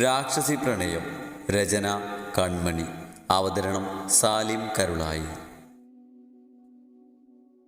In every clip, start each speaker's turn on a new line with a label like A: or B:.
A: രാക്ഷസി പ്രണയം രചന കൺമണി അവതരണം സാലിം കരുളായി.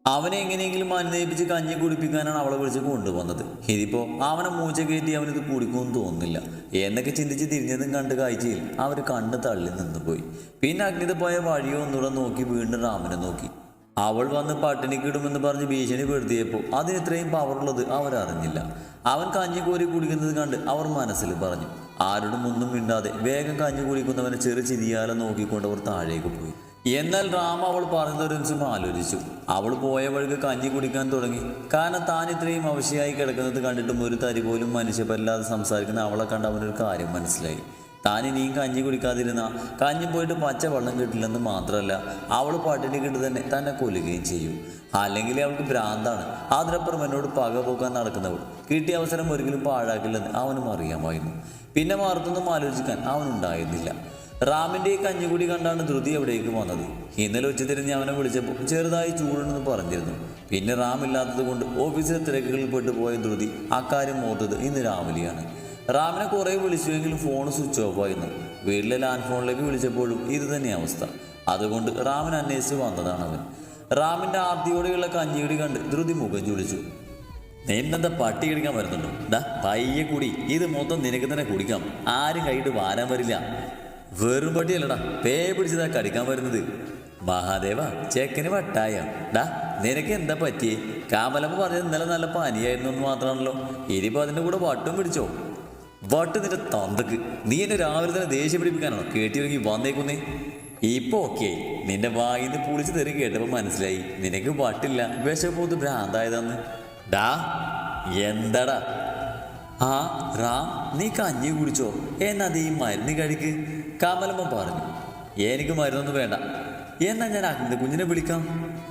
A: അവനെ എങ്ങനെയെങ്കിലും അനുനയിപ്പിച്ച് കഞ്ഞി കുടിപ്പിക്കാനാണ് അവളെ വിളിച്ച് കൊണ്ടുവന്നത്. ഇതിപ്പോ അവനെ മൂച്ച കയറ്റി അവനിത് കുടിക്കുമെന്ന് തോന്നുന്നില്ല. എന്നൊക്കെ ചിന്തിച്ച് തിരിഞ്ഞതും കണ്ട് കാഴ്ചയിൽ അവർ കണ്ണ് തള്ളി നിന്നുപോയി. പിന്നെ അഗ്നിത പോയ വഴിയോ ഒന്നുകൂടെ നോക്കി വീണ്ടും രാമനെ നോക്കി. അവൾ വന്ന് പട്ടിണിക്കിടുമെന്ന് പറഞ്ഞ് ഭീഷണിപ്പെടുത്തിയപ്പോൾ അതിന് ഇത്രയും പവറുള്ളത് അവരറിഞ്ഞില്ല. അവൻ കഞ്ഞി കോരി കുടിക്കുന്നത് കണ്ട് അവർ മനസ്സിൽ പറഞ്ഞു ആരോടും ഒന്നും മിണ്ടാതെ വേഗം കഞ്ഞി കുടിക്കുന്നവനെ ചെറു ചിരിയാലെ നോക്കിക്കൊണ്ട് അവർ താഴേക്ക് പോയി. എന്നാൽ രാമ അവൾ പറഞ്ഞതൊരു നിമിഷം ആലോചിച്ചു. അവൾ പോയ വഴിക്ക് കഞ്ഞി കുടിക്കാൻ തുടങ്ങി. കാരണം താൻ ഇത്രയും അവശയായി കിടക്കുന്നത് കണ്ടിട്ടും ഒരു തരി പോലും മനുഷ്യപ്പല്ലാതെ സംസാരിക്കുന്ന അവളെ കണ്ട് അവനൊരു കാര്യം മനസ്സിലായി. താൻ ഇനിയും കഞ്ഞി കുടിക്കാതിരുന്ന. കഞ്ഞി പോയിട്ട് പച്ച വെള്ളം കിട്ടില്ലെന്ന് മാത്രമല്ല അവൾ പട്ടിണി കിട്ടു തന്നെ തന്നെ കൊല്ലുകയും ചെയ്യും. അല്ലെങ്കിൽ അവൾക്ക് ഭ്രാന്താണ്. അതിനപ്പുറം എന്നോട് പക പോക്കാൻ നടക്കുന്നവൾ. കിട്ടിയ അവസരം ഒരിക്കലും പാഴാക്കില്ലെന്ന് അവനും അറിയാമായിരുന്നു. പിന്നെ മാറത്തൊന്നും ആലോചിക്കാൻ അവനുണ്ടായിരുന്നില്ല റാമിന്റെ ഈ കഞ്ഞിക്കുടി കണ്ടാണ് ധൃതി എവിടേക്ക് വന്നത്. ഇന്നലെ ഉച്ചതിരിഞ്ഞ് അവനെ വിളിച്ചപ്പോൾ ചെറുതായി ചൂടുണ്ടെന്ന് പറഞ്ഞിരുന്നു. പിന്നെ റാം ഇല്ലാത്തത് കൊണ്ട് ഓഫീസിലെ തിരക്കുകളിൽ പെട്ടു പോയ ധൃതി അക്കാര്യം ഓർത്തത് ഇന്ന് രാവിലെയാണ്. റാമിനെ കുറേ വിളിച്ചുവെങ്കിലും ഫോൺ സ്വിച്ച് ഓഫ് ആയിരുന്നു. വീട്ടിലെ ലാൻഡ് ഫോണിലേക്ക് വിളിച്ചപ്പോഴും ഇത് തന്നെ അവസ്ഥ. അതുകൊണ്ട് റാമിന് അന്വേഷിച്ച് വന്നതാണ് അവൻ. റാമിന്റെ ആർത്തിയോടെയുള്ള കഞ്ഞിയുടെ കണ്ട് ധൃതി മുഖം ചുളിച്ചു. നിന്നെന്താ പട്ടി കിടിക്കാൻ വരുന്നുണ്ടോ? ദാ പയ്യെ കൂടി. ഇത് മൊത്തം നിനക്ക് തന്നെ കുടിക്കാം. ആരും കൈയിട്ട് വാരാൻ വരില്ല. വെറും പട്ടിയല്ലടാ. പേ പിടിച്ചതാ കടിക്കാൻ വരുന്നത്. മഹാദേവ ചെക്കന് വട്ടായ? ഡാ നിനക്ക് എന്താ പറ്റിയേ? കാമലമ്മ പറഞ്ഞത് ഇന്നലെ നല്ല പനിയായിരുന്നു എന്ന് മാത്രമാണല്ലോ. ഇനിയിപ്പോ അതിന്റെ കൂടെ വട്ടും പിടിച്ചോ? വട്ട് നിന്റെ തന്തക്ക്. നീ എന്നെ രാവിലെ തന്നെ ദേഷ്യം പിടിപ്പിക്കാനാണോ? കേട്ടിരുന്നെങ്കിൽ വന്നേക്കുന്നേ. ഇപ്പൊ ഓക്കെ നിന്റെ വായിന്ന് പുളിച്ച് തെറി കേട്ടപ്പോ മനസ്സിലായി. നിനക്ക് വട്ടില്ല. വിശപ്പോത്ത് ഭ്രാന്തായതാന്ന്. ഡാ എന്താടാ? ആ റാം നീ കഞ്ഞി കുടിച്ചോ? എന്നാ നീ മരുന്ന് കഴിക്ക്. കമലമ്മ പറഞ്ഞു. എനിക്ക് മരുന്നൊന്നും വേണ്ട. എന്നാ ഞാൻ അഗ്നി കുഞ്ഞിനെ വിളിക്കാം.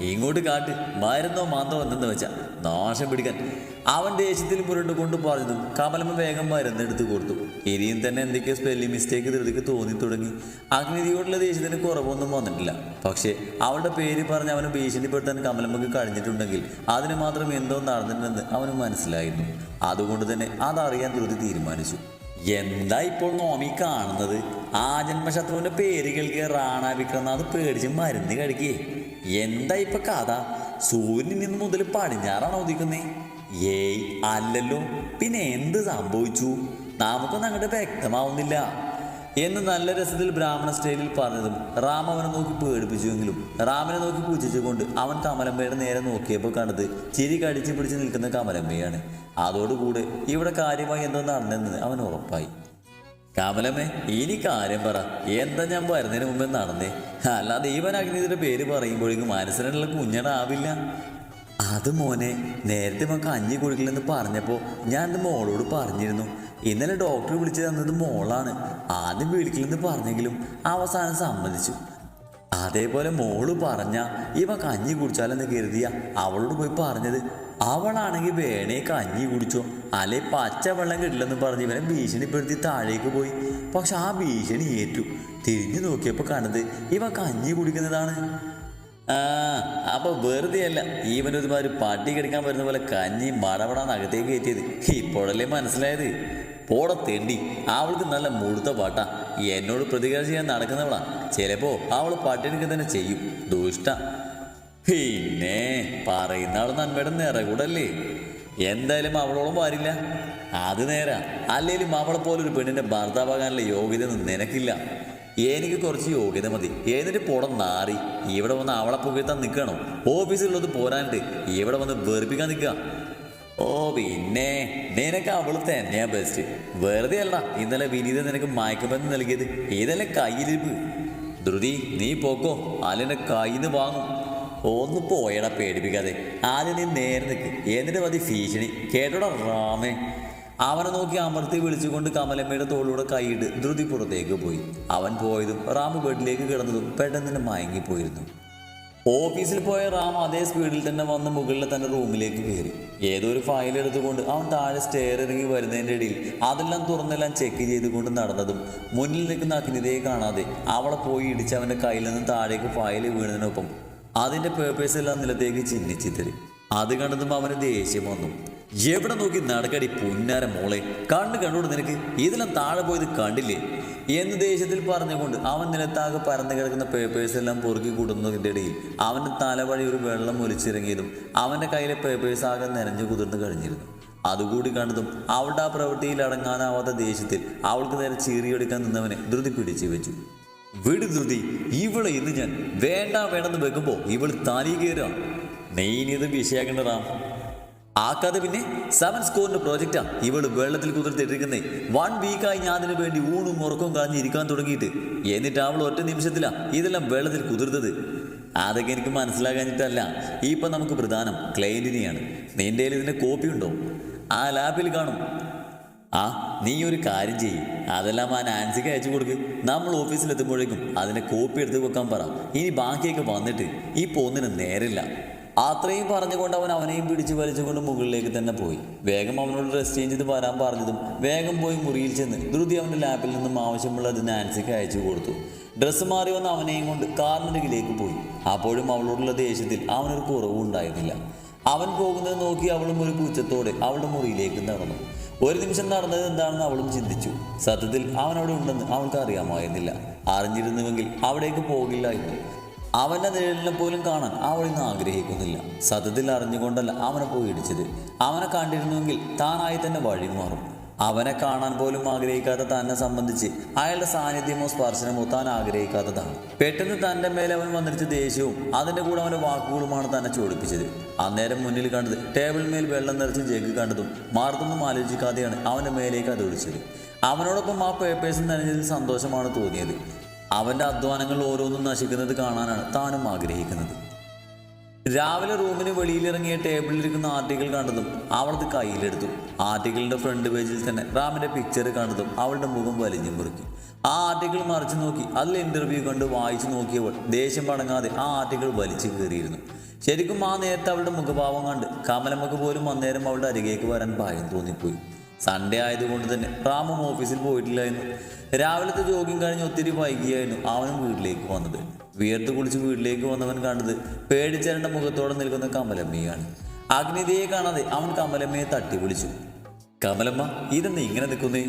A: ഇങ്ങോട്ട് കാട്ട്. മരുന്നോ മാന്തോ എന്തെന്ന് വെച്ചാ. നാശം പിടിക്കാൻ. അവൻ ദേഷ്യത്തിൽ പുരണ്ട് കൊണ്ട് പറഞ്ഞതും കമലമ്മ വേഗം മരുന്നെടുത്ത് കൊടുത്തു. ഇനിയും തന്നെ എന്തൊക്കെയോ സ്പെല്ലിംഗ് മിസ്റ്റേക്ക് ധൃതിക്ക് തോന്നി തുടങ്ങി. അഗ്നിതിയോടുള്ള ദേഷ്യത്തിന് കുറവൊന്നും വന്നിട്ടില്ല. പക്ഷേ അവളുടെ പേര് പറഞ്ഞ് അവനെ ഭീഷണിപ്പെടുത്താൻ കമലമ്മക്ക് കഴിഞ്ഞിട്ടുണ്ടെങ്കിൽ അതിന് മാത്രം എന്തോ നടന്നിട്ടുണ്ടെന്ന് അവന് മനസ്സിലായിരുന്നു. അതുകൊണ്ട് തന്നെ അതറിയാൻ ധൃതി തീരുമാനിച്ചു. എന്താ ഇപ്പോൾ നോമി കാണുന്നത്? ആ ജന്മശത്രുവിന്റെ പേര് കേൾക്കുക റാണ വിക്രനാഥ് പേടിച്ച് മരുന്ന് കഴിക്കേ എന്താ ഇപ്പൊ കഥ? സൂര്യനിൽ നിന്ന് മുതൽ പടിഞ്ഞാറാണോ ഉദിക്കുന്നേ? ഏയ് അല്ലല്ലോ. പിന്നെ എന്ത് സംഭവിച്ചു? നമുക്കൊന്നും അങ്ങോട്ട് വ്യക്തമാവുന്നില്ല. എന്ന് നല്ല രസത്തിൽ ബ്രാഹ്മണ സ്റ്റൈലിൽ പറഞ്ഞതും റാം അവനെ നോക്കി പേടിപ്പിച്ചുവെങ്കിലും റാമിനെ നോക്കി പൂജിച്ചുകൊണ്ട് അവൻ കമലമ്മയുടെ നേരെ നോക്കിയപ്പോൾ കണ്ടത് ചിരി കടിച്ചു പിടിച്ച് നിൽക്കുന്ന കമലമ്മയാണ്. അതോടുകൂടെ ഇവിടെ കാര്യമായി എന്തോ നടന്നെന്ന് അവൻ ഉറപ്പായി. കമലമ്മേ ഇനി കാര്യം പറ. എന്താ ഞാൻ വരുന്നതിന് മുമ്പേ നടന്നേ? അല്ലാതെ ഇവൻ അഗ്നിയുടെ പേര് പറയുമ്പോഴേക്കും മനസ്സിലുള്ള കുഞ്ഞടാവില്ല അത് മോനെ നേരത്തെ മോൻ കഞ്ഞി കുടിക്കില്ലെന്ന് പറഞ്ഞപ്പോൾ ഞാൻ എന്റെ മോളോട് പറഞ്ഞിരുന്നു. ഇന്നലെ ഡോക്ടർ വിളിച്ചു തന്നത് മോളാണ്. ആദ്യം വിളിക്കില്ലെന്ന് പറഞ്ഞെങ്കിലും അവസാനം സമ്മതിച്ചു. അതേപോലെ മോൾ പറഞ്ഞ ഇവ കഞ്ഞി കുടിച്ചാലെന്ന് കരുതിയ അവളോട് പോയി പറഞ്ഞത്. അവളാണെങ്കിൽ വേണേ കഞ്ഞി കുടിച്ചോ. അല്ലെ പച്ച വെള്ളം കിട്ടില്ലെന്ന് പറഞ്ഞ് ഇവനെ ഭീഷണിപ്പെടുത്തി താഴേക്ക് പോയി. പക്ഷെ ആ ഭീഷണി ഏറ്റു. തിരിഞ്ഞു നോക്കിയപ്പോൾ കണ്ടത് ഇവ കഞ്ഞി കുടിക്കുന്നതാണ്. ആ അപ്പൊ വെറുതെ അല്ല ഈവനൊരുമാതിരി പട്ടി കിടക്കാൻ വരുന്ന പോലെ കഞ്ഞി മടപടാന്ന് അകത്തേക്ക് കയറ്റിയത്. ഇപ്പോഴല്ലേ മനസ്സിലായത്? പോട തെണ്ടി അവൾക്ക് നല്ല മുഴുത്ത പാട്ടാ. എന്നോട് പ്രതികാരം ചെയ്യാൻ നടക്കുന്നവളാ. ചിലപ്പോ അവൾ പട്ടിണിക്ക് തന്നെ ചെയ്യും. ദുഷ്ട. പിന്നെ പറയുന്ന ആൾ നന്മയുടെ നിറകൂടല്ലേ എന്തായാലും അവളോളം പാരില്ല അത് നേരാ. അല്ലെങ്കിലും അവളെ പോലൊരു പെണ്ണിന്റെ ഭർത്താവാകാനുള്ള യോഗ്യതയൊന്നും നിനക്കില്ല. എനിക്ക് കുറച്ച് യോഗ്യത മതി. എന്നിട്ട് പോടം നാറി. ഇവിടെ വന്ന് അവളെ പുകഴ്ത്താൻ നിൽക്കണോ? ഓഫീസിലുള്ളത് പോരാണ്ട് ഇവിടെ വന്ന് വെറുപ്പിക്കാൻ നിൽക്കുക. ഓ പിന്നെ നിനക്ക് അവൾ തന്നെയാ ബെസ്റ്റ് വെറുതെ അല്ല ഇന്നലെ വിനീത നിനക്ക് മയക്കുമരുന്ന് നൽകിയത്. ഇതല്ലേ കയ്യിലിരിപ്പ്. ധൃതി നീ പോക്കോ. അല്ലെന്റെ കയ്യിന്ന് വാങ്ങും. ഒന്ന് പോയടാ പേടിപ്പിക്കാതെ. ആദ്യം നീ നേരെ നിൽക്ക് എന്നിട്ട് മതി ഭീഷണി. കേട്ടോടാ റാമേ. അവനെ നോക്കി അമർത്തി വിളിച്ചുകൊണ്ട് കമലമ്മയുടെ തോളിലൂടെ കൈയിട്ട് ധൃതി പുറത്തേക്ക് പോയി. അവൻ പോയതും റാം ബെഡിലേക്ക് കിടന്നതും പെട്ടെന്ന് മയങ്ങിപ്പോയിരുന്നു. ഓഫീസിൽ പോയ റാം അതേ സ്പീഡിൽ തന്നെ വന്ന് മുകളിൽ തന്നെ റൂമിലേക്ക് കയറി. ഏതോ ഒരു ഫയൽ എടുത്തുകൊണ്ട് അവൻ താഴെ സ്റ്റെയർ ഇറങ്ങി വരുന്നതിന്റെ ഇടയിൽ അതെല്ലാം തുറന്നെല്ലാം ചെക്ക് ചെയ്തുകൊണ്ട് നടന്നതും മുന്നിൽ നിൽക്കുന്ന അഗ്നിതയെ കാണാതെ അവളെ പോയി ഇടിച്ച് അവന്റെ കയ്യിൽ നിന്ന് താഴേക്ക് ഫയൽ വീണതിനൊപ്പം അതിന്റെ പേപ്പേഴ്സ് എല്ലാം നിലത്തേക്ക് ചിഹ്നിച്ചിത്തരി അത് കണ്ടതും അവന് ദേഷ്യം വന്നു. എവിടെ നോക്കി നടക്കടി പുന്നാര മോളെ? കണ്ണ് കണ്ടോട് നിനക്ക്? ഇതിലും താഴെ പോയത് കണ്ടില്ലേ? എന്ന് ദേഷ്യത്തിൽ പറഞ്ഞുകൊണ്ട് അവൻ നിലത്താകെ പരന്നു കിടക്കുന്ന പേപ്പേഴ്സ് എല്ലാം പൊറുക്കി കൂടുന്നതിന്റെ ഇടയിൽ അവന്റെ തലവഴി ഒരു വെള്ളം ഒലിച്ചിറങ്ങിയതും അവന്റെ കയ്യിലെ പേപ്പേഴ്സ് ആകെ നനഞ്ഞു കുതിർന്നു കഴിഞ്ഞിരുന്നു. അതുകൂടി കണ്ടതും അവളുടെ ആ പ്രവൃത്തിയിൽ അടങ്ങാനാവാത്ത ദേഷ്യത്തിൽ അവൾക്ക് നേരെ ചീറിയെടുക്കാൻ നിന്നവനെ ധൃതി പിടിച്ചു വെച്ചു. വിട് ധൃതി ഇവളെ ഇന്ന് ഞാൻ വേണ്ട വേണമെന്ന് വെക്കുമ്പോൾ ഇവൾ താലി കയറാം നീ ഇനി ഇത് വിഷയാക്കേണ്ട റാം. ആക്കാതെ പിന്നെ സെവൻ സ്കോറിന്റെ പ്രോജക്റ്റാ ഇവൾ വെള്ളത്തിൽ കുതിർത്തിട്ടിരിക്കുന്നേ. വൺ വീക്കായി ഞാൻ അതിനു വേണ്ടി ഊണും ഉറക്കവും കളഞ്ഞ് ഇരിക്കാൻ തുടങ്ങിയിട്ട്. എന്നിട്ട് അവൾ ഒറ്റ നിമിഷത്തിലാ ഇതെല്ലാം വെള്ളത്തിൽ കുതിർത്തത്. അതൊക്കെ എനിക്ക് മനസ്സിലാകാഞ്ഞിട്ടല്ല. ഇപ്പം നമുക്ക് പ്രധാനം ക്ലയന്റിനെയാണ് നിന്റെ കയ്യിൽ ഇതിന്റെ കോപ്പി ഉണ്ടോ? ആ ലാപ്പിൽ കാണും. ആ നീ ഒരു കാര്യം ചെയ്യും. അതെല്ലാം ആ നാൻസിക്ക് അയച്ചു കൊടുക്ക്. നമ്മൾ ഓഫീസിലെത്തുമ്പോഴേക്കും അതിനെ കോപ്പി എടുത്ത് വെക്കാൻ പറ. ഇനി ബാക്കിയൊക്കെ വന്നിട്ട് ഈ ഒന്നിനും നേരില്ല. അത്രയും പറഞ്ഞുകൊണ്ട് അവൻ അവനെയും പിടിച്ചു വലിച്ചുകൊണ്ട് മുകളിലേക്ക് തന്നെ പോയി. വേഗം അവനോട് ഡ്രസ് ചെയ്ത് വരാൻ പറഞ്ഞതും വേഗം പോയി മുറിയിൽ ചെന്ന് ധൃതി അവന്റെ ലാപ്പിൽ നിന്നും ആവശ്യമുള്ളത് നാൻസിക്ക് അയച്ചു കൊടുത്തു. ഡ്രസ്സ് മാറി വന്ന് അവനെയും കൊണ്ട് കാറിനരികിലേക്ക് പോയി. അപ്പോഴും അവളോടുള്ള ദേഷ്യത്തിൽ അവനൊരു കുറവും ഉണ്ടായിരുന്നില്ല. അവൻ പോകുന്നത് നോക്കി അവളും ഒരു പൂച്ചത്തോടെ അവളുടെ മുറിയിലേക്ക് നടന്നു. ഒരു നിമിഷം നടന്നത് എന്താണെന്ന് അവളും ചിന്തിച്ചു. സത്യത്തിൽ അവൻ അവിടെ ഉണ്ടെന്ന് അവൾക്ക് അറിയാമായിരുന്നില്ല അറിഞ്ഞിരുന്നുവെങ്കിൽ അവിടേക്ക് പോകില്ലായിരുന്നു. അവന്റെ നിഴലിനെ പോലും കാണാൻ അവൾ ഇന്ന് ആഗ്രഹിക്കുന്നില്ല. സത്യത്തിൽ അറിഞ്ഞുകൊണ്ടല്ല അവനെ പോയി ഇടിച്ചത്. അവനെ കണ്ടിരുന്നുവെങ്കിൽ താനായി തന്നെ വഴി മാറും. അവനെ കാണാൻ പോലും ആഗ്രഹിക്കാത്ത തന്നെ സംബന്ധിച്ച് അയാളുടെ സാന്നിധ്യമോ സ്പർശനമോ താൻ ആഗ്രഹിക്കാത്തതാണ്. പെട്ടെന്ന് തന്റെ മേലെ അവൻ വന്നിരിച്ച ദേഷ്യവും അതിന്റെ കൂടെ അവന്റെ വാക്കുകളുമാണ് തന്നെ ചോടിപ്പിച്ചത് അന്നേരം മുന്നിൽ കണ്ടത് ടേബിൾ മേൽ വെള്ളം നിറച്ച് ജഗ് കണ്ടതും മാർക്കൊന്നും ആലോചിക്കാതെയാണ് അവന്റെ മേലേക്ക് അത് ഒഴിച്ചത്. അവനോടൊപ്പം ആ പേപ്പേഴ്സ് നനഞ്ഞതിൽ സന്തോഷമാണ് തോന്നിയത്. അവന്റെ അധ്വാനങ്ങൾ ഓരോന്നും നശിക്കുന്നത് കാണാനാണ് താനും ആഗ്രഹിക്കുന്നത്. രാവിലെ റൂമിന് വെളിയിലിറങ്ങിയ ടേബിളിലിരിക്കുന്ന ആർട്ടിക്കിൾ കണ്ടതും അവളത് കയ്യിലെടുത്തു. ആർട്ടിക്കിളിന്റെ ഫ്രണ്ട് പേജിൽ തന്നെ റാമിന്റെ പിക്ചർ കണ്ടതും അവളുടെ മുഖം വലിഞ്ഞു മുറുക്കി. ആ ആർട്ടിക്കിൾ മറിച്ചു നോക്കി. അതിൽ ഇന്റർവ്യൂ കണ്ട് വായിച്ചു നോക്കിയവൾ ദേഷ്യം പടങ്ങാതെ ആ ആർട്ടിക്കിൾ വലിച്ചു കയറിയിരുന്നു ശരിക്കും ആ നേരത്തെ അവളുടെ മുഖഭാവം കണ്ട് കമലമ്മക്ക് പോലും അന്നേരം അവളുടെ അരികേക്ക് വരാൻ ഭയം തോന്നിപ്പോയി. സൺഡേ ആയതുകൊണ്ട് തന്നെ. റാമും ഓഫീസിൽ പോയിട്ടില്ലായിരുന്നു. രാവിലത്തെ ജോഗിങ് കഴിഞ്ഞ് ഒത്തിരി വൈകിയായിരുന്നു അവനും വീട്ടിലേക്ക് വന്നത്. വിയർത്ത് കുളിച്ച് വീട്ടിലേക്ക് വന്നവൻ കണ്ടത് പേടിച്ചരണ്ട മുഖത്തോടെ നിൽക്കുന്ന കമലമ്മയാണ്. അഗ്നിതയെ കാണാതെ അവൻ കമലമ്മയെ തട്ടി വിളിച്ചു. കമലമ്മ ഇതെന്ന് ഇങ്ങനെ നിൽക്കുന്നേ?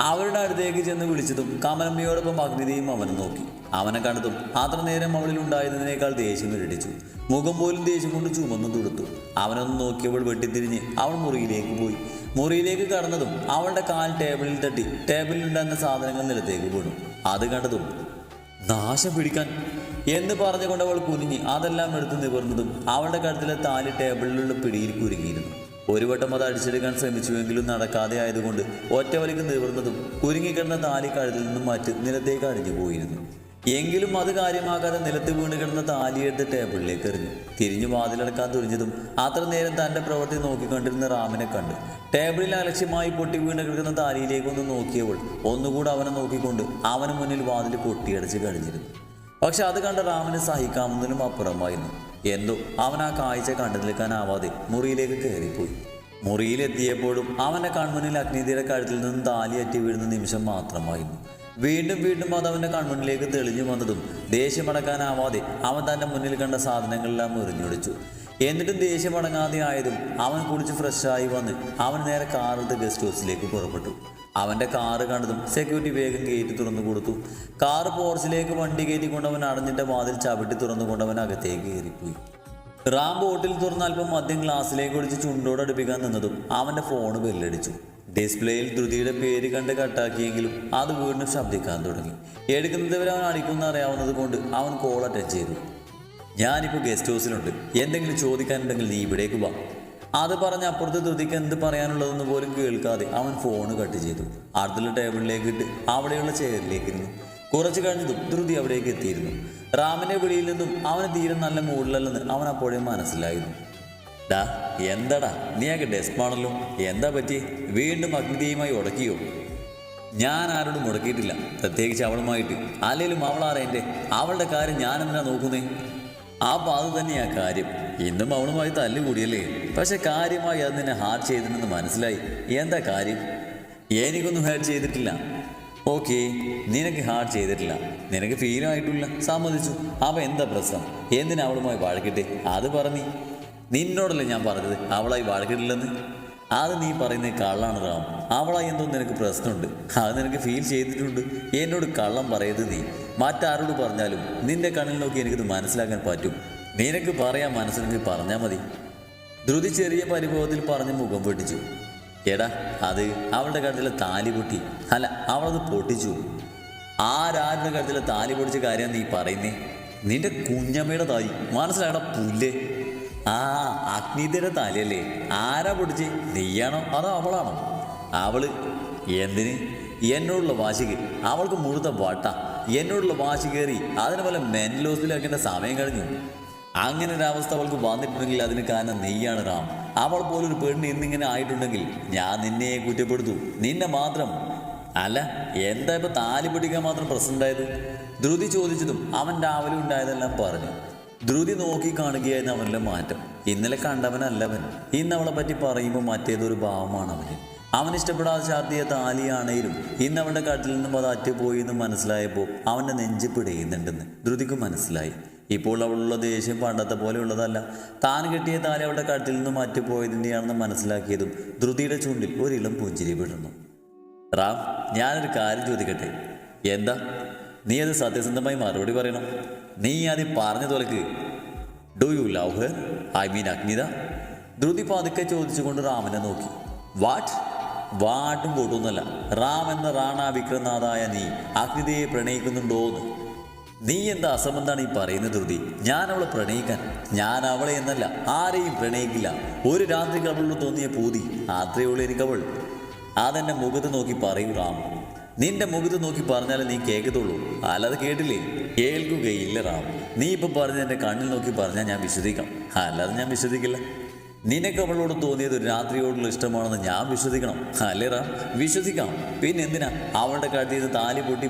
A: അവരുടെ അടുത്തേക്ക് ചെന്ന് വിളിച്ചതും കമലമ്മയോടൊപ്പം അഗ്നിതയും അവനെ നോക്കി. അവനെ കണ്ടതും അത്ര നേരം അവളിൽ ഉണ്ടായിരുന്നതിനേക്കാൾ ദേഷ്യം ഇരടിച്ചു. മുഖം പോലും ദേഷ്യം കൊണ്ട് ചുമന്നു തുടുത്തു. അവനൊന്ന് നോക്കിയവൾ വെട്ടിത്തിരിഞ്ഞ് അവൾ മുറിയിലേക്ക് പോയി. മുറിയിലേക്ക് കടന്നതും അവളുടെ കാൽ ടേബിളിൽ തട്ടി ടേബിളിൽ ഉണ്ടായിരുന്ന സാധനങ്ങൾ നിലത്തേക്ക് വീണു. അത് കണ്ടതും നാശം പിടിക്കാൻ എന്ന് പറഞ്ഞുകൊണ്ട് അവൾ കുനിഞ്ഞ് അതെല്ലാം എടുത്ത് നിവർന്നതും അവളുടെ കഴുത്തിലെ താലി ടേബിളിലുള്ള പിടിയിൽ കുരുങ്ങിയിരുന്നു. ഒരു വട്ടം അത് അടിച്ചെടുക്കാൻ ശ്രമിച്ചുവെങ്കിലും നടക്കാതെ ആയതുകൊണ്ട് ഒറ്റ വലിക്ക് നിവർന്നതും കുരുങ്ങിക്കിടന്ന താലി കഴുത്തിൽ നിന്നും മറ്റ് നിലത്തേക്ക് അടിഞ്ഞു പോയിരുന്നു എങ്കിലും അത് കാര്യമാക്കാതെ നിലത്ത് വീണ് കിടന്ന താലിയെടുത്ത് ടേബിളിലേക്ക് എറിഞ്ഞു. തിരിഞ്ഞു വാതിലടക്കാൻ തുരിഞ്ഞതും അത്ര നേരം തന്റെ പ്രവൃത്തി നോക്കിക്കൊണ്ടിരുന്ന റാമിനെ കണ്ടു. ടേബിളിൽ അലക്ഷ്യമായി പൊട്ടി വീണ് കിടക്കുന്ന താലിയിലേക്ക് ഒന്ന് നോക്കിയവൾ ഒന്നുകൂടെ അവനെ നോക്കിക്കൊണ്ട് അവന് മുന്നിൽ വാതിൽ പൊട്ടിയടച്ച് കഴിഞ്ഞിരുന്നു. പക്ഷെ അത് കണ്ട റാമിന് സഹിക്കാവുന്നതിനും അപ്പുറമായിരുന്നു. എന്തോ അവൻ ആ കാഴ്ച കണ്ടു നിൽക്കാനാവാതെ മുറിയിലേക്ക് കയറിപ്പോയി. മുറിയിലെത്തിയപ്പോഴും അവന്റെ കൺമുന്നിൽ അഗ്നിതിയുടെ കഴുത്തിൽ നിന്ന് താലി അറ്റി വീഴുന്ന നിമിഷം മാത്രമായിരുന്നു. വീണ്ടും വീണ്ടും അത് അവന്റെ കൺമുന്നിലേക്ക് തെളിഞ്ഞു വന്നതും ദേഷ്യമടക്കാനാവാതെ അവൻ തന്റെ മുന്നിൽ കണ്ട സാധനങ്ങളെല്ലാം എറിഞ്ഞൊടിച്ചു. എന്നിട്ടും ദേഷ്യമടങ്ങാതെ ആയതും അവൻ കുളിച്ച് ഫ്രഷായി വന്ന് അവൻ നേരെ കാറെടുത്ത് ഗസ്റ്റ് ഹൗസിലേക്ക് പുറപ്പെട്ടു. അവന്റെ കാറ് കണ്ടതും സെക്യൂരിറ്റി വേഗം ഗേറ്റ് തുറന്നു കൊടുത്തു. കാർ പോർച്ചിലേക്ക് വണ്ടി കയറ്റിക്കൊണ്ട് അവൻ അടഞ്ഞിട്ട വാതിൽ ചവിട്ടി തുറന്നുകൊണ്ട് അവൻ അകത്തേക്ക് കയറിപ്പോയി. റാം ബോട്ടിൽ തുറന്ന് അല്പം മദ്യം ഗ്ലാസ്സിലേക്ക് ഒഴിച്ച് ചുണ്ടോട് അടുപ്പിക്കാൻ നിന്നതും അവന്റെ ഫോൺ ബെല്ലടിച്ചു ഡിസ്പ്ലേയിൽ ധൃതിയുടെ പേര് കണ്ട് കട്ടാക്കിയെങ്കിലും അത് വീണ്ടും ശബ്ദിക്കാൻ തുടങ്ങി. എടുക്കുന്നത് വരെ അവൻ അടിക്കുന്ന അറിയാവുന്നത് കൊണ്ട് അവൻ കോൾ അറ്റൻഡ് ചെയ്തു. ഞാനിപ്പോൾ ഗസ്റ്റ് ഹൗസിലുണ്ട് എന്തെങ്കിലും ചോദിക്കാനുണ്ടെങ്കിൽ നീ ഇവിടേക്ക് വാ. അത് പറഞ്ഞ് അപ്പുറത്ത് ധൃതിക്ക് എന്ത് പറയാനുള്ളതെന്ന് പോലും കേൾക്കാതെ അവൻ ഫോൺ കട്ട് ചെയ്തു. അടുത്തുള്ള ടേബിളിലേക്ക് ഇട്ട് അവിടെയുള്ള ചെയറിലേക്ക് ഇരുന്നു. കുറച്ച് കഴിഞ്ഞതും ധൃതി അവിടേക്ക് എത്തിയിരുന്നു. റാമിന്റെ വിളിയിൽ നിന്നും അവന് തീരെ നല്ല മൂഡിലല്ലെന്ന് അവൻ അപ്പോഴേ മനസ്സിലായിരുന്നു. ഡാ എന്താടാ? നീയൊക്കെ ഡെസ്പാണല്ലോ എന്താ പറ്റി? വീണ്ടും അഗ്നിതയുമായി ഉടക്കിയോ? ഞാൻ ആരോടും മുടക്കിയിട്ടില്ല. പ്രത്യേകിച്ച് അവളുമായിട്ട്. അല്ലെങ്കിലും അവളാറ എന്റെ. അവളുടെ കാര്യം ഞാൻ എന്തിനാ നോക്കുന്നേ? അപ്പോൾ അത് തന്നെയാ കാര്യം. ഇന്നും അവളുമായി തല്ലുകൂടിയല്ലേ? പക്ഷെ കാര്യമായി അത് നിന്നെ ഹാർട്ട് ചെയ്തിട്ടുണ്ടെന്ന് മനസ്സിലായി. എന്താ കാര്യം? എനിക്കൊന്നും ഹാർട്ട് ചെയ്തിട്ടില്ല. ഓക്കെ നിനക്ക് ഹാർട്ട് ചെയ്തിട്ടില്ല. നിനക്ക് ഫീലായിട്ടില്ല സമ്മതിച്ചു. അപ്പം എന്താ പ്രശ്നം? എന്തിനാ അവളുമായി വഴക്കിട്ടെ? അത് പറഞ്ഞി നിന്നോടല്ലേ ഞാൻ പറഞ്ഞത്? അവളായി വഴക്കിട്ടില്ലെന്ന്? അത് നീ പറയുന്നത് കള്ളാണ് റാം. അവളായി എന്തോ നിനക്ക് പ്രശ്നമുണ്ട്. അത് നിനക്ക് ഫീൽ ചെയ്തിട്ടുണ്ട്. എന്നോട് കള്ളം പറയരുത് നീ. മറ്റാരോട് പറഞ്ഞാലും നിന്റെ കണ്ണിൽ നോക്കി എനിക്കിത് മനസ്സിലാക്കാൻ പറ്റും. നിനക്ക് പറയാൻ മനസ്സിലെങ്കിൽ പറഞ്ഞാൽ മതി. ധൃതി ചെറിയ പരിഭവത്തിൽ പറഞ്ഞ് മുഖം പൊട്ടിച്ചു എടാ അത് അവളുടെ കഴുത്തിലെ താലി പൊട്ടി. അല്ല അവളത് പൊട്ടിച്ചു. ആരാരുടെ കഴുത്തിലെ താലി പൊടിച്ച കാര്യം നീ പറയുന്നേ? നിന്റെ കുഞ്ഞമ്മയുടെ താലി. മനസ്സിലാകട പുല്ലേ. ആ അഗ്നിതയുടെ തലയല്ലേ? ആരാ പൊടിച്ച്? നീയാണോ? അതോ അവളാണോ? അവൾ എന്തിന്? എന്നോടുള്ള വാശിക്ക് അവൾക്ക് മുഴുത്ത വട്ട. എന്നോടുള്ള വാശി കയറി അതിന് പോലെ മെൻലോസിലാക്കേണ്ട സമയം കഴിഞ്ഞു. അങ്ങനെ ഒരു അവസ്ഥ അവൾക്ക് വന്നിട്ടുണ്ടെങ്കിൽ അതിന് കാരണം നീയാണ് റാം. അവൾ പോലൊരു പെണ്ണ് ഇന്നിങ്ങനെ ആയിട്ടുണ്ടെങ്കിൽ ഞാൻ നിന്നെ കുറ്റപ്പെടുത്തു. നിന്നെ മാത്രം. അല്ല എന്താ ഇപ്പൊ താലി പിടിക്കാൻ മാത്രം ഉണ്ടായത്? ധൃതി ചോദിച്ചതും അവൻ രാവിലെ ഉണ്ടായതെല്ലാം പറഞ്ഞു. ധൃതി നോക്കി കാണുകയായിരുന്നു അവനിലെ മാറ്റം. ഇന്നലെ കണ്ടവനല്ലവൻ. ഇന്ന് അവളെ പറ്റി പറയുമ്പോൾ മറ്റേതൊരു ഭാവമാണ് അവന് അവൻ ഇഷ്ടപ്പെടാതെ ചാർത്തിയ താലിയാണേലും ഇന്ന് അവളുടെ കട്ടിൽ നിന്നും അത് അറ്റുപോയി എന്ന് മനസ്സിലായപ്പോൾ അവന്റെ നെഞ്ച് പിടയുന്നുണ്ടെന്ന് ധൃതിക്ക് മനസ്സിലായി. ഇപ്പോൾ അവളുള്ള ദേഷ്യം പണ്ടത്തെ പോലെയുള്ളതല്ല താൻ കിട്ടിയ താലി അവളുടെ കട്ടിൽ നിന്നും അറ്റുപോയതിന്റെയാണെന്ന് മനസ്സിലാക്കിയതും ധൃതിയുടെ ചുണ്ടിൽ ഒരിളം പുഞ്ചിരി വിടുന്നു റാം ഞാനൊരു കാര്യം ചോദിക്കട്ടെ? എന്താ? നീ അത് സത്യസന്ധമായി മറുപടി പറയണം. നീ ആദ്യം പറഞ്ഞു do you love her I mean Agnitha. Dhriti പതുക്കെ ചോദിച്ചുകൊണ്ട് റാമിനെ നോക്കി. വാട്ട് വാട്ടും കൂട്ടൊന്നുമല്ല റാം എന്ന റാണ വിക്രനാഥായ നീ അഗ്നിതയെ പ്രണയിക്കുന്നുണ്ടോ എന്ന് നീ എന്താ അസംബന്ധാണ് ഈ പറയുന്നത് ധൃതി? ഞാൻ അവളെ പ്രണയിക്കാൻ. ഞാൻ അവളെ എന്നല്ല. ആരെയും പ്രണയിക്കില്ല. ഒരു രാത്രിക്ക് അവളോട് തോന്നിയ പൂതി. അത്രയുള്ളൂ എനിക്കവൾ അതെന്റെ മുഖത്ത് നോക്കി പറയും റാം. നിന്റെ മുഖത്ത് നോക്കി പറഞ്ഞാലേ നീ കേൾക്കത്തുള്ളൂ. അല്ലാതെ കേട്ടില്ലേ? കേൾക്കുകയില്ല റാം നീ ഇപ്പൊ പറഞ്ഞ എന്റെ കണ്ണിൽ നോക്കി പറഞ്ഞാൽ ഞാൻ വിശ്വസിക്കാം. അല്ലാതെ ഞാൻ വിശ്വസിക്കില്ല. നിനക്ക് അവളോട് തോന്നിയത് ഒരു രാത്രിയോടുള്ള ഇഷ്ടമാണെന്ന് ഞാൻ വിശ്വസിക്കണം. അല്ലേ റാം വിശ്വസിക്കാം. പിന്നെ എന്തിനാ? അവളുടെ കഴുത്തിൽ നിന്ന് താലി പൊട്ടി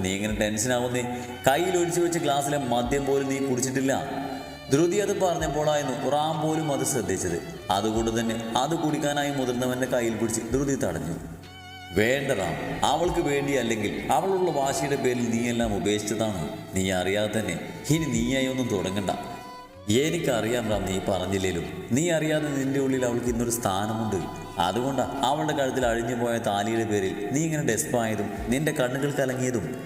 A: നീ ഇങ്ങനെ ടെൻഷനാവുന്നേ കയ്യിൽ ഒഴിച്ചു വെച്ച് ഗ്ലാസ്സിലെ മദ്യം പോലും നീ കുടിച്ചിട്ടില്ല. ധൃതി അത് പറഞ്ഞപ്പോഴായിരുന്നു റാം പോലും അത് ശ്രദ്ധിച്ചത്. അതുകൊണ്ട് തന്നെ അത് കുടിക്കാനായി മുതിർന്നവന്റെ കയ്യിൽ പിടിച്ച് ധൃതി തടഞ്ഞു. വേണ്ട റാം അവൾക്ക് വേണ്ടി അല്ലെങ്കിൽ അവളുള്ള വാശിയുടെ പേരിൽ നീയെല്ലാം ഉപേക്ഷിച്ചതാണ്. നീ അറിയാതെ തന്നെ. ഇനി നീയായി ഒന്നും തുടങ്ങണ്ട. എനിക്കറിയാം റാം നീ പറഞ്ഞില്ലേലും. നീ അറിയാതെ നിന്റെ ഉള്ളിൽ അവൾക്ക് ഇന്നൊരു സ്ഥാനമുണ്ട്. അതുകൊണ്ടാണ് അവളുടെ കഴുത്തിൽ അഴിഞ്ഞു പോയ താലിയുടെ പേരിൽ നീ ഇങ്ങനെ ഡെസ്പായതും നിന്റെ കണ്ണുകൾ കലങ്ങിയതും.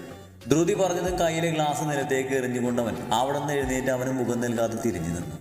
A: ധൃതി പറഞ്ഞതും കയ്യിലെ ഗ്ലാസ് നിലത്തേക്ക് എറിഞ്ഞുകൊണ്ടവൻ അവിടെ നിന്ന് എഴുന്നേറ്റ് അവന് മുഖം നൽകാതെ തിരിഞ്ഞു നിന്നു.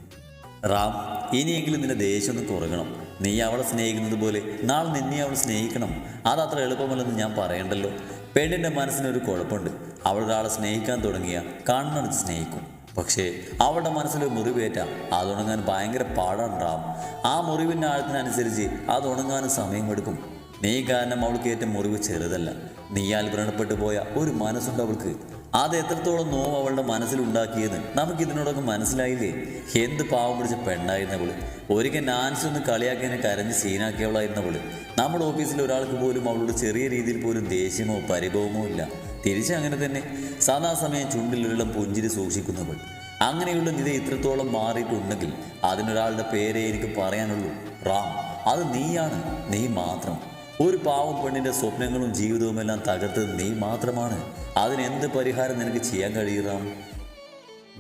A: റാം ഇനിയെങ്കിലും നിന്റെ ദേഷ്യം ഒന്ന് കുറയണം നീ അവളെ സ്നേഹിക്കുന്നത് പോലെ നാളെ നിന്നെ അവൾ സ്നേഹിക്കണം. അത് അത്ര എളുപ്പമല്ലെന്ന് ഞാൻ പറയണ്ടല്ലോ. പെണ്ണിന്റെ മനസ്സിനൊരു കുഴപ്പമുണ്ട്. അവൾ ഒരാളെ സ്നേഹിക്കാൻ തുടങ്ങിയ കണ്ണടച്ച് സ്നേഹിക്കും. പക്ഷേ അവളുടെ മനസ്സിൽ മുറിവേറ്റ. അത് ഉണങ്ങാൻ ഭയങ്കര പാടുണ്ടാവും ആ മുറിവിന്റെ ആഴത്തിനനുസരിച്ച് അത് ഉണങ്ങാനും സമയമെടുക്കും നീ കാരണം അവൾക്ക് ഏറ്റ മുറിവ് ചെറുതല്ല. നീയാൽ വ്രണപ്പെട്ടു പോയ ഒരു മനസ്സുണ്ട് അവൾക്ക്. അത് എത്രത്തോളം നോവ് അവളുടെ മനസ്സിലുണ്ടാക്കിയത് നമുക്ക് ഇതിനോടൊക്കെ മനസ്സിലായില്ലേ? എന്ത് പാവം പിടിച്ച പെണ്ണായിരുന്നവൾ ഒരിക്കൽ നാൻസി ഒന്ന് കളിയാക്കിയതിനെ കരഞ്ഞ് സീനാക്കിയവളായിരുന്നവൾ നമ്മുടെ ഓഫീസിൽ ഒരാൾക്ക് പോലും അവളോട് ചെറിയ രീതിയിൽ പോലും ദേഷ്യമോ പരിഭവമോ ഇല്ല. തിരിച്ചങ്ങനെ തന്നെ. സദാസമയം ചുണ്ടിലുള്ള പുഞ്ചിരി സൂക്ഷിക്കുന്നവൾ. അങ്ങനെയുള്ള നിത ഇത്രത്തോളം മാറിയിട്ടുണ്ടെങ്കിൽ അതിനൊരാളുടെ പേരേ എനിക്ക് പറയാനുള്ളൂ. റാം അത് നീയാണ്. നീ മാത്രം. ഒരു പാവം പെണ്ണിന്റെ സ്വപ്നങ്ങളും ജീവിതവും എല്ലാം തകർത്തത് നീ മാത്രമാണ്. അതിനെന്ത് പരിഹാരം നിനക്ക് ചെയ്യാൻ കഴിയുന്ന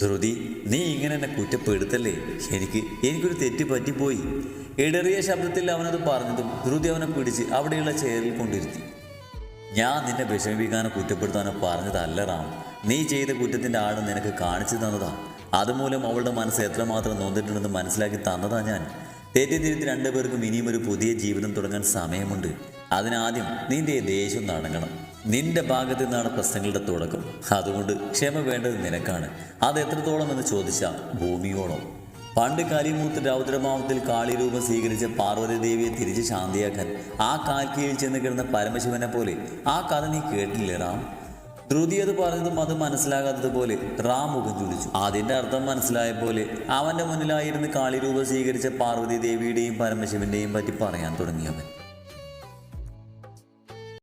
A: ധൃതി നീ ഇങ്ങനെ എന്നെ കുറ്റപ്പെടുത്തല്ലേ? എനിക്ക് എനിക്കൊരു തെറ്റ് പറ്റിപ്പോയി. ഇടറിയ ശബ്ദത്തിൽ അവനത് പറഞ്ഞതും ധൃതി അവനെ പിടിച്ച് അവിടെയുള്ള ചെയറിൽ കൊണ്ടിരുത്തി. ഞാൻ നിന്നെ വിഷമിപ്പിക്കാനോ കുറ്റപ്പെടുത്താനോ പറഞ്ഞതല്ല റാം. നീ ചെയ്ത കുറ്റത്തിന്റെ ആട് നിനക്ക് കാണിച്ചു തന്നതാ. അതുമൂലം അവളുടെ മനസ്സ് എത്രമാത്രം നൊന്നിട്ടുണ്ടെന്ന് മനസ്സിലാക്കി തന്നതാ ഞാൻ. തെറ്റിദ്ധരിച്ച് രണ്ടുപേർക്കും ഇനിയും ഒരു പുതിയ ജീവിതം തുടങ്ങാൻ സമയമുണ്ട്. അതിനാദ്യം നിന്റെ ദേഷ്യം നടങ്ങണം നിന്റെ ഭാഗത്ത് നിന്നാണ് പ്രശ്നങ്ങളുടെ തുടക്കം. അതുകൊണ്ട് ക്ഷമ വേണ്ടത് നിനക്കാണ്. അത് എത്രത്തോളം എന്ന് ചോദിച്ചാൽ ഭൂമിയോളം. പണ്ട് കലിമൂത്ത് രൗദ്രമാവത്തിൽ കാളിരൂപം സ്വീകരിച്ച പാർവതി ദേവിയെ തിരിച്ച് ശാന്തിയാക്കാൻ ആ കാൽക്കീഴിൽ ചെന്ന് കിടന്ന പരമശിവനെ പോലെ ആ കഥ നീ കേട്ടില്ലേ റാം ധൃതി അത് പറഞ്ഞതും അത് മനസ്സിലാകാത്തതുപോലെ റാം മുഖം അതിന്റെ അർത്ഥം മനസ്സിലായ പോലെ അവന്റെ മുന്നിലായിരുന്ന് കാളിരൂപം സ്വീകരിച്ച പാർവതി ദേവിയുടെയും പരമശിവന്റെയും പറ്റി പറയാൻ തുടങ്ങിയവൻ